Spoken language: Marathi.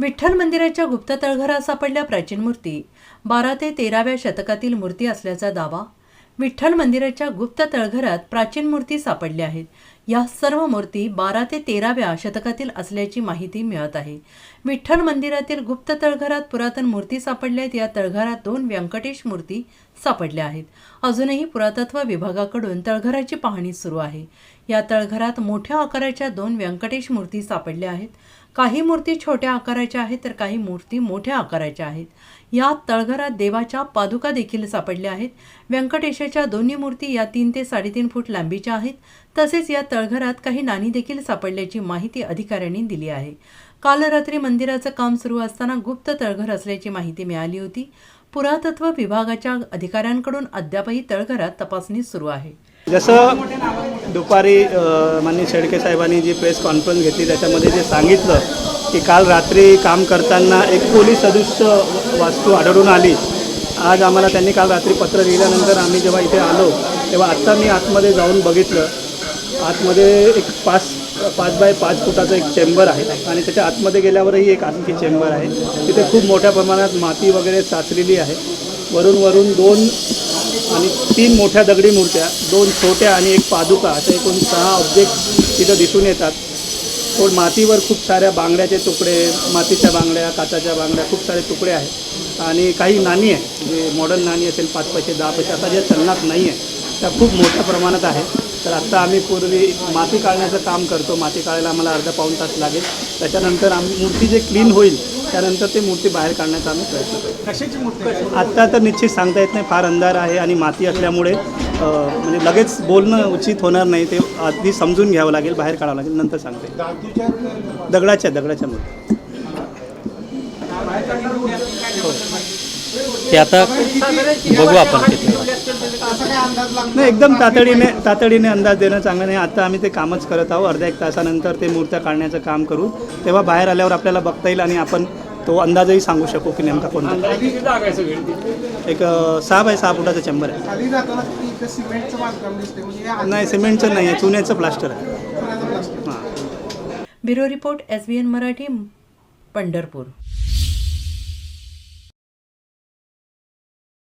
विठ्ठल मंदिराच्या गुप्त तळघरात सापडल्या प्राचीन मूर्ती. बारा ते तेराव्या शतकातील मूर्ती असल्याचा दावा. विठ्ठल मंदिराच्या गुप्त तळघरात प्राचीन मूर्ती सापडल्या आहेत. या सर्व मूर्ती बारा ते तेराव्या शतकातील असल्याची माहिती मिळत आहे. विठ्ठल मंदिरातील गुप्त तळघरात पुरातन मूर्ती सापडल्या आहेत. या तळघरात दोन व्यंकटेश मूर्ती सापडल्या आहेत. अजूनही पुरातत्व विभागाकडून तळघराची पाहणी सुरू आहे. या तळघरात मोठ्या आकाराच्या दोन व्यंकटेश मूर्ती सापडल्या आहेत. काही मूर्ती छोट्या आकाराच्या आहेत तर काही मूर्ती मोठ्या आकाराच्या आहेत. या तळघरात देवाच्या पादुका देखील सापडल्या आहेत. व्यंकटेशाच्या दोन्ही मूर्ती या तीन ते साडेतीन फूट लांबीच्या आहेत. तसेच या तळघरात काही नाणी देखील सापडल्याची माहिती अधिकाऱ्यांनी दिली आहे. काल रात्री मंदिराचं काम सुरू असताना गुप्त तळघर असल्याची माहिती मिळाली होती. पुरातत्व विभागाच्या अधिकाऱ्यांकडून अद्यापही तळघरात तपासणी सुरू आहे. जसं दुपारी माननीय शेडके साहेबांनी जी प्रेस कॉन्फरन्स घेतली त्याच्यामध्ये जे सांगितलं की काल रात्री काम करताना एक पोलीस सदृश्य वास्तू आढळून आली. आज आम्हाला त्यांनी काल रात्री पत्र लिहिल्यानंतर आम्ही जेव्हा इथे आलो तेव्हा आत्ता मी आतमध्ये जाऊन बघितलं. आतमध्ये एक पाच पाच बाय पाच फुटाचं एक चेंबर आहे आणि त्याच्या आतमध्ये गेल्यावरही एक आणखी चेंबर आहे. तिथे खूप मोठ्या प्रमाणात माती वगैरे साचलेली आहे. वरून वरून दोन आणि तीन मोठ्या दगडी मूर्त्या दोन छोट्या आणि एक पादुका असे एकूण सहा ऑब्जेक्ट तिथं दिसून येतात. पण मातीवर खूप साऱ्या बांगड्याचे तुकडे मातीच्या बांगड्या काचाच्या बांगड्या खूप सारे तुकडे आहेत. आणि काही नाणी आहे जे मॉडर्न नाणी असेल पाच पैसे दहा पैसे आता ज्या चलनात नाही आहे त्या खूप मोठ्या प्रमाणात आहे तर आत्ता आम्ही पूर्वी माती काढण्याचं काम करतो. माती काढायला आम्हाला अर्धा पाऊण तास लागेल. त्याच्यानंतर आम्ही मूर्ती जे क्लीन होईल त्यानंतर ते मूर्ती बाहेर काढण्याचा आम्ही प्रयत्न करू कशाची मूर्ती आत्ता तर निश्चित सांगता येत नाही. फार अंधार आहे आणि माती असल्यामुळे म्हणजे लगेच बोलणं उचित होणार नाही. ते आधी समजून घ्यावं लागेल बाहेर काढावं लागेल नंतर सांगता येईल. दगडाच्या दगडाच्या मूर्ती. ते आता बघू आपण तिथे नाही एकदम तातडीने तातडीने अंदाज देणं चांगलं नाही. आता आम्ही ते कामच करत आहोत. अर्ध्या एक तासानंतर ते मूर्त्या काढण्याचं काम करू. तेव्हा बाहेर आल्यावर आपल्याला बघता येईल आणि आपण तो अंदाजही सांगू शकू की नेमका कोणता. एक सहा बाय सहा फुटाचा चेंबर आहे. म्हणजे हे नाही सिमेंटचं नाही आहे चुन्याचं प्लास्टर आहे. हां. Bureau report S B N Marathi Pandharpur.